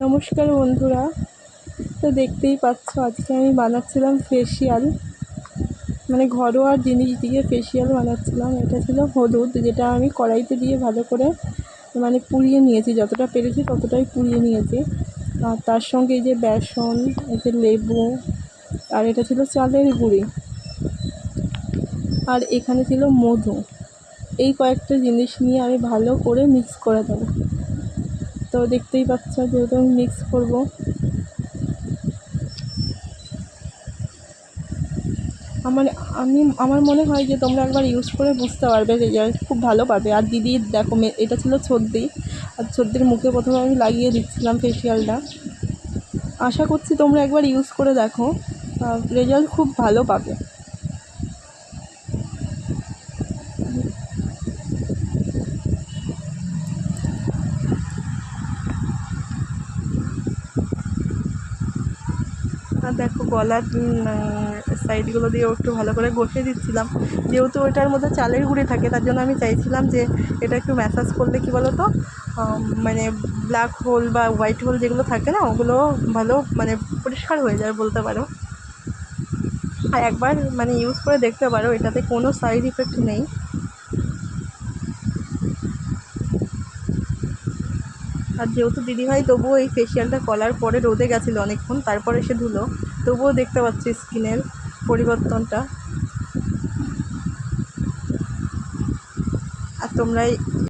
নমস্কার বন্ধুরা। তো দেখতেই পাচ্ছ, আজকে আমি বানাচ্ছিলাম ফেসিয়াল মানে ঘরোয়া জিনিস দিয়ে ফেসিয়াল বানাচ্ছিলাম। এটা ছিল হলুদ, যেটা আমি কড়াইতে দিয়ে ভালো করে মানে পুড়িয়ে নিয়েছি। যতটা পেরেছি ততটাই পুড়িয়ে নিয়েছি। আর তার সঙ্গে এই যে বেসন, এই যে লেবু, আর এটা ছিল চালের গুঁড়ি। আর এখানে ছিল মধু। এই কয়েকটা জিনিস নিয়ে আমি ভালো করে মিক্স করে দেবো তো দেখতেই পাচ্ছ যেহেতু আমি মিক্স করব। আমার, আমি, আমার মনে হয় যে তোমরা একবার ইউজ করে বুঝতে পারবে রেজাল্ট খুব ভালো পাবে। আর দিদি, দেখো এটা ছিল সর্দি আর সর্দির মুখে প্রথমে আমি লাগিয়ে দিচ্ছিলাম ফেসিয়ালটা আশা করছি তোমরা একবার ইউজ করে দেখো। রেজাল্ট খুব ভালো পাবে। আর দেখো গলার সাইডগুলো দিয়ে একটু ভালো করে ঘষে দিচ্ছিলাম। যেহেতু ওইটার মধ্যে চালের গুঁড়ি থাকে, তার জন্য আমি চাইছিলাম যে এটা একটু ম্যাসাজ করলে কি বলো তো মানে ব্ল্যাক হোল বা হোয়াইট হোল যেগুলো থাকে না, ওগুলো ভালো মানে পরিষ্কার হয়ে যায় বলতে পারো। আর একবার মানে ইউজ করে দেখতে পারো, এটাতে কোনো সাইড ইফেক্ট নেই। আর যেহেতু দিদিভাই, তবুও এই ফেসিয়ালটা করার পরে রোদে গেছিল অনেকক্ষণ, তারপরে এসে ধুলো। তবুও দেখতে পাচ্ছি স্কিনের পরিবর্তনটা। আর তোমরা